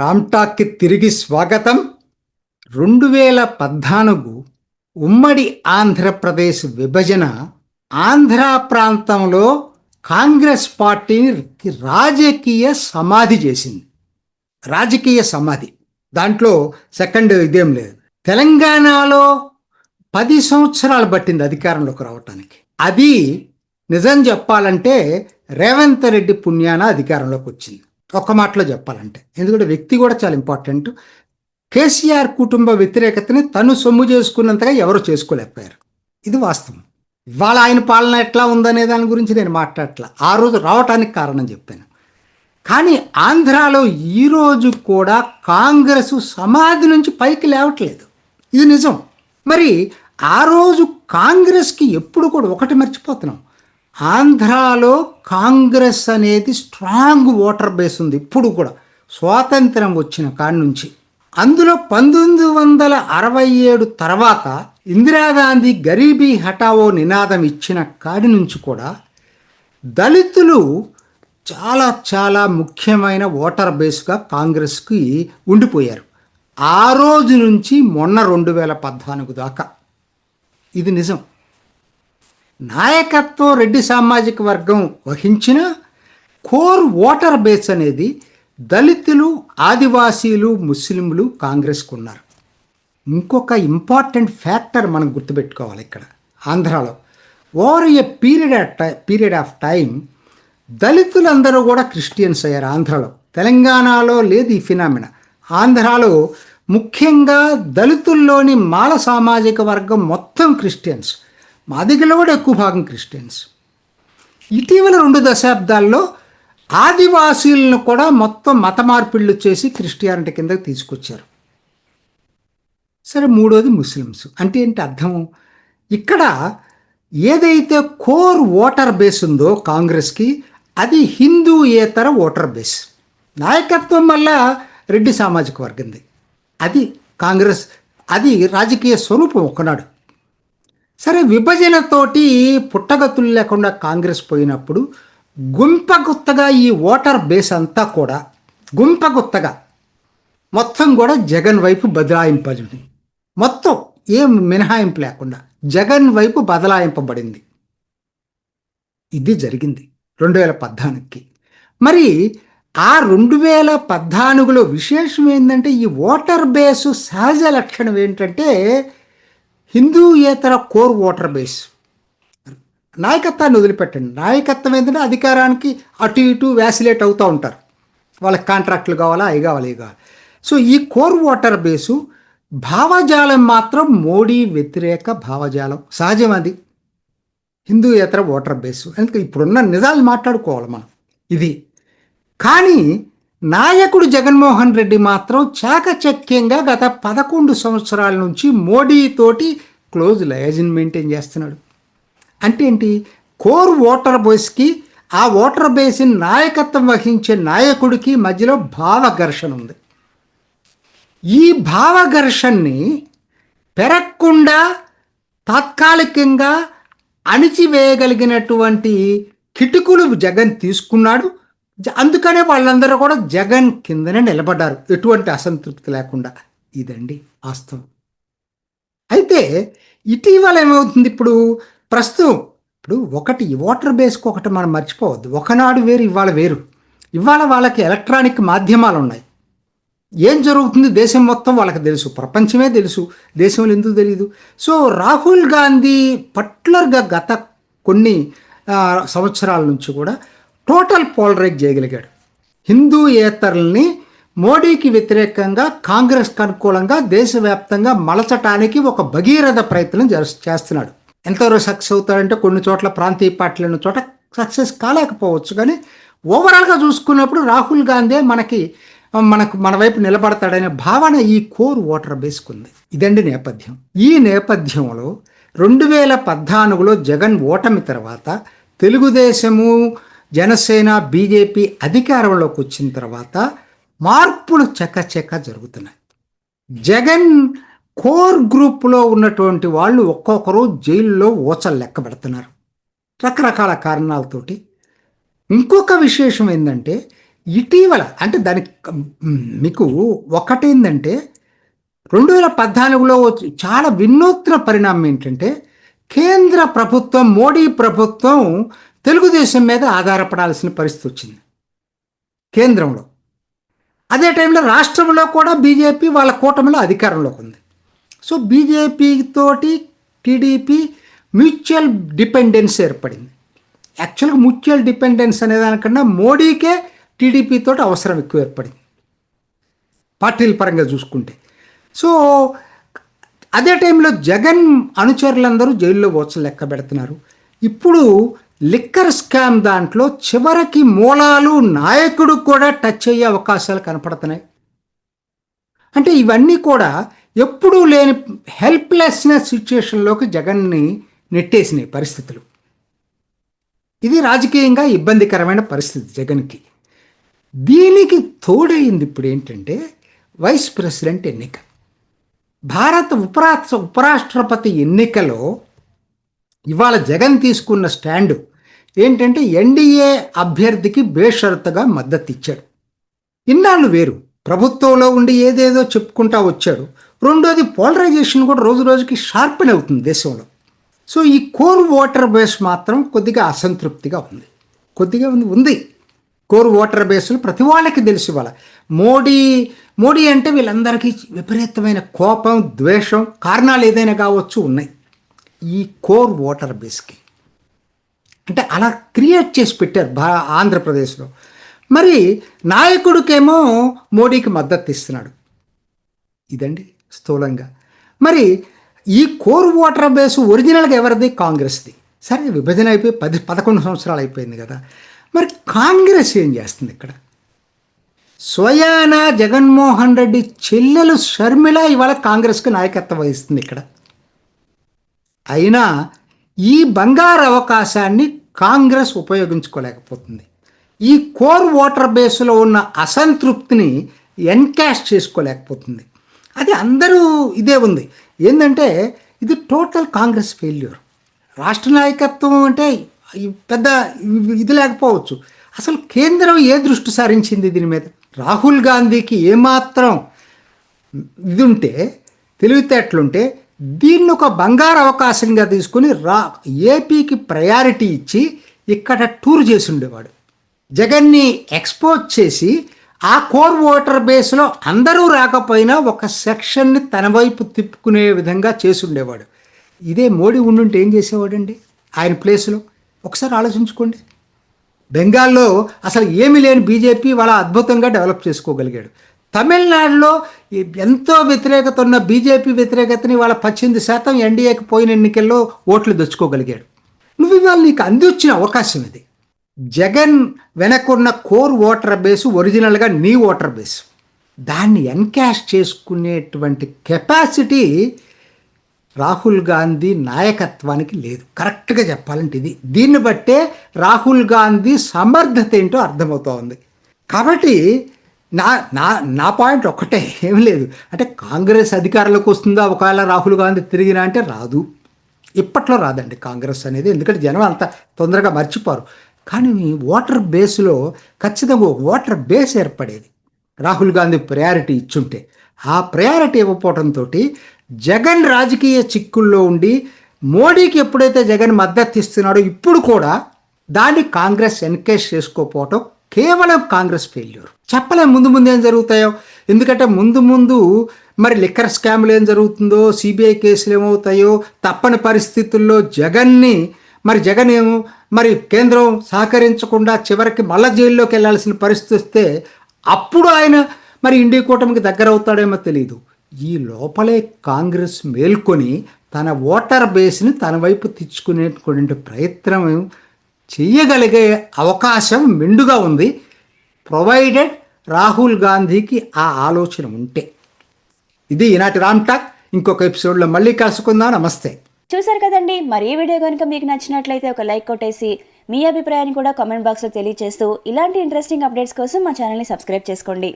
రామ్టాక్కి తిరిగి స్వాగతం. రెండు వేల పద్నాలుగు ఉమ్మడి ఆంధ్రప్రదేశ్ విభజన ఆంధ్ర ప్రాంతంలో కాంగ్రెస్ పార్టీని రాజకీయ సమాధి చేసింది. రాజకీయ సమాధి. దాంట్లో సెకండ్ ఇదేం లేదు. తెలంగాణలో పది సంవత్సరాలు పట్టింది అధికారంలోకి రావటానికి. అది నిజం చెప్పాలంటే రేవంత్ రెడ్డి పుణ్యాన అధికారంలోకి వచ్చింది. ఒక్క మాటలో చెప్పాలంటే. ఎందుకంటే వ్యక్తి కూడా చాలా ఇంపార్టెంట్. కేసీఆర్ కుటుంబ వ్యతిరేకతని తను సొమ్ము చేసుకున్నంతగా ఎవరు చేసుకోలేకపోయారు? ఇది వాస్తవం. ఇవాళ ఆయన పాలన ఎట్లా ఉందనే దాని గురించి నేను మాట్లాడట్లా. ఆ రోజు రావటానికి కారణం చెప్పాను. కానీ ఆంధ్రాలో ఈరోజు కూడా కాంగ్రెస్ సమాధి నుంచి పైకి లేవట్లేదు. ఇది నిజం. మరి ఆ రోజు కాంగ్రెస్కి ఎప్పుడు కూడా ఒకటి మర్చిపోతున్నాం. ఆంధ్రాలో కాంగ్రెస్ అనేది స్ట్రాంగ్ ఓటర్ బేస్ ఉంది ఇప్పుడు కూడా. స్వాతంత్రం వచ్చిన కాడి నుంచి. అందులో పంతొమ్మిది వందల అరవై ఏడు తర్వాత ఇందిరాగాంధీ గరీబీ హటావో నినాదం ఇచ్చిన కాడి నుంచి కూడా దళితులు చాలా చాలా ముఖ్యమైన ఓటర్ బేస్గా కాంగ్రెస్కి ఉండిపోయారు. ఆ రోజు నుంచి మొన్న రెండు వేల పద్నాలుగు దాకా. ఇది నిజం. నాయకత్వం రెడ్డి సామాజిక వర్గం వహించిన కోర్ ఓటర్ బేస్ అనేది దళితులు ఆదివాసీలు ముస్లింలు కాంగ్రెస్కు ఉన్నారు ఇంకొక ఇంపార్టెంట్ ఫ్యాక్టర్ మనం గుర్తుపెట్టుకోవాలి ఇక్కడ ఆంధ్రాలో. Over a period of time period of time దళితులందరూ కూడా క్రిస్టియన్స్ అయ్యారు ఆంధ్రాలో. తెలంగాణలో లేదు ఈ ఫినామిన. ఆంధ్రాలో ముఖ్యంగా దళితుల్లోని మాల సామాజిక వర్గం మొత్తం క్రిస్టియన్స్. మాదిగలో కూడా ఎక్కువ భాగం క్రిస్టియన్స్. ఇటీవల రెండు దశాబ్దాల్లో ఆదివాసీలను కూడా మొత్తం మత మార్పిళ్ళు చేసి క్రిస్టియానిటీ కిందకి తీసుకొచ్చారు. సరే మూడోది ముస్లిమ్స్. అంటే ఏంటి అర్థం ఇక్కడ ఏదైతే కోర్ ఓటర్ బేస్ ఉందో కాంగ్రెస్కి అది హిందూయేతర ఓటర్ బేస్. నాయకత్వం వల్ల రెడ్డి సామాజిక వర్గంది. అది కాంగ్రెస్ అది రాజకీయ స్వరూపం ఒకనాడు. సరే విభజనతోటి పుట్టగతులు లేకుండా కాంగ్రెస్ పోయినప్పుడు గుంపగుత్తగా ఈ ఓటర్ బేస్ అంతా కూడా గుంపగుత్తగా మొత్తం కూడా జగన్ వైపు బదలాయింపబడింది. మొత్తం ఏం మినహాయింపు లేకుండా జగన్ వైపు బదలాయింపబడింది. ఇది జరిగింది రెండు వేల పద్నాలుగుకి మరి ఆ రెండు వేల పద్నాలుగులో విశేషం ఏంటంటే ఈ ఓటర్ బేసు సహజ లక్షణం ఏంటంటే హిందూయేతర కోర్ ఓటర్ బేస్. నాయకత్వాన్ని వదిలిపెట్టండి. నాయకత్వం ఏంటంటే అధికారానికి అటు ఇటు వ్యాసిలేట్ అవుతూ ఉంటారు. వాళ్ళకి కాంట్రాక్ట్లు కావాలా? అవి కావాలి ఇవి కావాలి. సో ఈ కోర్ ఓటర్ బేసు భావజాలం మాత్రం మోడీ వ్యతిరేక భావజాలం. సహజం అది. హిందూయేతర ఓటర్ బేసు. అందుకే ఇప్పుడున్న నిజాలు మాట్లాడుకోవాలి మనం. ఇది. కానీ నాయకుడు జగన్మోహన్ రెడ్డి మాత్రం చాకచక్యంగా గత పదకొండు సంవత్సరాల నుంచి మోడీ తోటి క్లోజ్ లయజన్ మెయింటైన్ చేస్తున్నాడు. అంటే ఏంటి? కోర్ ఓటర్ బేస్కి ఆ ఓటర్ బేస్ని నాయకత్వం వహించే నాయకుడికి మధ్యలో భావ ఘర్షణ ఉంది. ఈ భావ ఘర్షణని పెరగకుండా తాత్కాలికంగా అణిచివేయగలిగినటువంటి కిటుకులు జగన్ తీసుకున్నాడు. అందుకనే వాళ్ళందరూ కూడా జగన్ కిందనే నిలబడ్డారు. ఎటువంటి అసంతృప్తి లేకుండా. ఇదండి వాస్తవం. అయితే ఇటీవల ఏమవుతుంది ఇప్పుడు? ప్రస్తుతం ఇప్పుడు ఒకటి ఓటర్ బేస్కి ఒకటి మనం మర్చిపోవద్దు. ఒకనాడు వేరు ఇవాళ వేరు. ఇవాళ వాళ్ళకి ఎలక్ట్రానిక్ మాధ్యమాలు ఉన్నాయి ఏం జరుగుతుంది? దేశం మొత్తం వాళ్ళకి తెలుసు. ప్రపంచమే తెలుసు. దేశంలో ఎందుకు తెలియదు సో రాహుల్ గాంధీ పర్టికులర్గా గత కొన్ని సంవత్సరాల నుంచి కూడా టోటల్ పోలరైజ్ చేయగలిగాడు. హిందూయేతరుల్ని మోడీకి వ్యతిరేకంగా కాంగ్రెస్కి అనుకూలంగా దేశవ్యాప్తంగా మలచటానికి ఒక భగీరథ ప్రయత్నం చేస్తున్నాడు. ఎంతవరకు సక్సెస్ అవుతాడంటే కొన్ని చోట్ల ప్రాంతీయ పార్టీలు ఉన్న చోట సక్సెస్ కాలేకపోవచ్చు. కానీ ఓవరాల్గా చూసుకున్నప్పుడు రాహుల్ గాంధీ మనకి మనకు మన వైపు నిలబడతాడనే భావన ఈ కోర్ ఓటర్ బేసుకుంది ఇదండి నేపథ్యం. ఈ నేపథ్యంలో రెండు వేల పద్నాలుగులో జగన్ ఓటమి తర్వాత తెలుగుదేశము జనసేన బీజేపీ అధికారంలోకి వచ్చిన తర్వాత మార్పులు చకచక జరుగుతున్నాయి. జగన్ కోర్ గ్రూప్లో ఉన్నటువంటి వాళ్ళు ఒక్కొక్కరు జైల్లో ఓచలు లెక్క పెడుతున్నారు. రకరకాల కారణాలతోటి. ఇంకొక విశేషం ఏంటంటే ఇటీవల అంటే దానికి మీకు ఒకటేందంటే రెండు వేల పద్నాలుగులో చాలా వినూత్న పరిణామం ఏంటంటే కేంద్ర ప్రభుత్వం మోడీ ప్రభుత్వం తెలుగుదేశం మీద ఆధారపడాల్సిన పరిస్థితి వచ్చింది. కేంద్రంలో. అదే టైంలో రాష్ట్రంలో కూడా బీజేపీ వాళ్ళ కూటమిలో అధికారంలోకి ఉంది. సో బీజేపీ తోటి టీడీపీ మ్యూచువల్ డిపెండెన్స్ ఏర్పడింది. యాక్చువల్గా మ్యూచువల్ డిపెండెన్స్ అనే దానికన్నా మోడీకే టీడీపీ తోటి అవసరం ఎక్కువ ఏర్పడింది. పార్టీల పరంగా చూసుకుంటే. సో అదే టైంలో జగన్ అనుచరులందరూ జైల్లో పోచలు లెక్క పెడుతున్నారు. ఇప్పుడు లిక్కర్ స్కామ్ దాంట్లో చివరికి మూలాలు నాయకుడు కూడా టచ్ అయ్యే అవకాశాలు కనపడుతున్నాయి. అంటే ఇవన్నీ కూడా ఎప్పుడూ లేని హెల్ప్లెస్నెస్ సిచ్యుయేషన్లోకి జగన్ని నెట్టేసినాయి పరిస్థితులు. ఇది రాజకీయంగా ఇబ్బందికరమైన పరిస్థితి జగన్కి. దీనికి తోడైంది ఇప్పుడు ఏంటంటే వైస్ ప్రెసిడెంట్ ఎన్నిక. భారత ఉపరాష్ట్ర ఉపరాష్ట్రపతి ఎన్నికలో ఇవాళ జగన్ తీసుకున్న స్టాండు ఏంటంటే ఎన్డీఏ అభ్యర్థికి బేషరతుగా మద్దతు ఇచ్చాడు ఇన్నాళ్ళు వేరు. ప్రభుత్వంలో ఉండి ఏదేదో చెప్పుకుంటా వచ్చాడు. రెండోది పోలరైజేషన్ కూడా రోజు రోజుకి షార్పెన్ అవుతుంది దేశంలో. సో ఈ కోర్ ఓటర్ బేస్ మాత్రం కొద్దిగా అసంతృప్తిగా ఉంది. కొద్దిగా ఉంది ఉంది. కోర్ ఓటర్ బేస్లు ప్రతి వాళ్ళకి తెలిసి వాళ్ళ మోడీ మోడీ అంటే వీళ్ళందరికీ విపరీతమైన కోపం ద్వేషం కారణాలు ఏదైనా కావచ్చు ఉన్నాయి. ఈ కోర్ ఓటర్ బేస్కి. అంటే అలా క్రియేట్ చేసి పెట్టారు భా ఆంధ్రప్రదేశ్లో. మరి నాయకుడికేమో మోడీకి మద్దతు ఇస్తున్నాడు. ఇదండి స్థూలంగా. మరి ఈ కోర్ ఓటర్ బేస్ ఒరిజినల్గా ఎవరిది? కాంగ్రెస్ది. సరే విభజన అయిపోయి పది పదకొండు సంవత్సరాలు అయిపోయింది కదా. మరి కాంగ్రెస్ ఏం చేస్తుంది ఇక్కడ? స్వయాన జగన్మోహన్ రెడ్డి చెల్లెలు షర్మిల ఇవాళ కాంగ్రెస్కి నాయకత్వం వహిస్తుంది ఇక్కడ. అయినా ఈ బంగారు అవకాశాన్ని కాంగ్రెస్ ఉపయోగించుకోలేకపోతుంది. ఈ కోర్ ఓటర్ బేస్లో ఉన్న అసంతృప్తిని ఎన్కాష్ చేసుకోలేకపోతుంది. అది అందరూ ఇదే ఉంది. ఏంటంటే ఇది టోటల్ కాంగ్రెస్ ఫెయిల్యూర్. రాష్ట్ర నాయకత్వం అంటే పెద్ద ఇది లేకపోవచ్చు. అసలు కేంద్రం ఏ దృష్టి సారించింది దీని మీద? రాహుల్ గాంధీకి ఏమాత్రం ఇది ఉంటే తెలివితేటలుంటే దీన్ని ఒక బంగారు అవకాశంగా తీసుకుని రా ఏపీకి ప్రయారిటీ ఇచ్చి ఇక్కడ టూర్ చేసి ఉండేవాడు. జగన్ని ఎక్స్పోజ్ చేసి ఆ కోర్ ఓటర్ బేస్లో అందరూ రాకపోయినా ఒక సెక్షన్ని తన వైపు తిప్పుకునే విధంగా చేసి ఉండేవాడు. ఇదే మోడీ ఉండుంటే ఏం చేసేవాడండి? ఆయన ప్లేస్లో. ఒకసారి ఆలోచించుకోండి. బెంగాల్లో అసలు ఏమీ లేని బీజేపీ వాళ్ళ అద్భుతంగా డెవలప్ చేసుకోగలిగాడు. తమిళనాడులో ఎంతో వ్యతిరేకత ఉన్న బీజేపీ వ్యతిరేకతని వాళ్ళ పద్దెనిమిది శాతం ఎన్డీఏకి పోయిన ఎన్నికల్లో ఓట్లు తెచ్చుకోగలిగాడు నువ్వు ఇవాళ నీకు అందివచ్చిన అవకాశం ఇది. జగన్ వెనకున్న కోర్ ఓటర్ బేసు ఒరిజినల్గా నీ ఓటర్ బేస్. దాన్ని ఎన్కాష్ చేసుకునేటువంటి కెపాసిటీ రాహుల్ గాంధీ నాయకత్వానికి లేదు. కరెక్ట్గా చెప్పాలంటే ఇది. దీన్ని బట్టే రాహుల్ గాంధీ సమర్థత ఏంటో అర్థమవుతోంది. కాబట్టి నా నా నా పాయింట్ ఒక్కటే ఏం లేదు. అంటే కాంగ్రెస్ అధికారంలోకి వస్తుందా? ఒకవేళ రాహుల్ గాంధీ తిరిగినా అంటే రాదు. ఇప్పట్లో రాదండి కాంగ్రెస్ అనేది. ఎందుకంటే జనం అంత తొందరగా మర్చిపోరు. కానీ ఓటర్ బేస్లో ఖచ్చితంగా ఓటర్ బేస్ ఏర్పడేది. రాహుల్ గాంధీ ప్రయారిటీ ఇచ్చుంటే. ఆ ప్రయారిటీ ఇవ్వకపోవడంతో జగన్ రాజకీయ చిక్కుల్లో ఉండి మోడీకి ఎప్పుడైతే జగన్ మద్దతు ఇస్తున్నాడో ఇప్పుడు కూడా దాన్ని కాంగ్రెస్ ఎన్కేజ్ చేసుకోకపోవటం కేవలం కాంగ్రెస్ ఫెయిల్యూర్ చెప్పలేం ముందు ముందు ఏం జరుగుతాయో? ఎందుకంటే ముందు ముందు మరి లిక్కర్ స్కామ్లు ఏం జరుగుతుందో సిబిఐ కేసులు ఏమవుతాయో తప్పని పరిస్థితుల్లో జగన్ని మరి జగన్ ఏమో మరి కేంద్రం సహకరించకుండా చివరికి మళ్ళా జైల్లోకి వెళ్ళాల్సిన పరిస్థితి వస్తే అప్పుడు ఆయన మరి ఇండి కూటమికి దగ్గర అవుతాడేమో తెలియదు ఈ లోపలే కాంగ్రెస్ మేల్కొని తన ఓటర్ బేస్ని తన వైపు తెచ్చుకునేటువంటి ప్రయత్నం చేయగలిగే అవకాశం మెండుగా ఉంది. ప్రొవైడెడ్ రాహుల్ గాంధీకి ఆ ఆలోచన ఉంటే. ఇది ఈనాటి రామ్ టాక్. ఇంకొక ఎపిసోడ్లో మళ్ళీ కలుసుకుందాం. నమస్తే. చూసారు కదండి. మరి ఈ వీడియో కనుక మీకు నచ్చినట్లయితే ఒక లైక్ కొట్టేసి మీ అభిప్రాయాన్ని కూడా కామెంట్ బాక్స్లో తెలియజేస్తూ ఇలాంటి ఇంట్రెస్టింగ్ అప్డేట్స్ కోసం మా ఛానల్ని సబ్స్క్రైబ్ చేసుకోండి.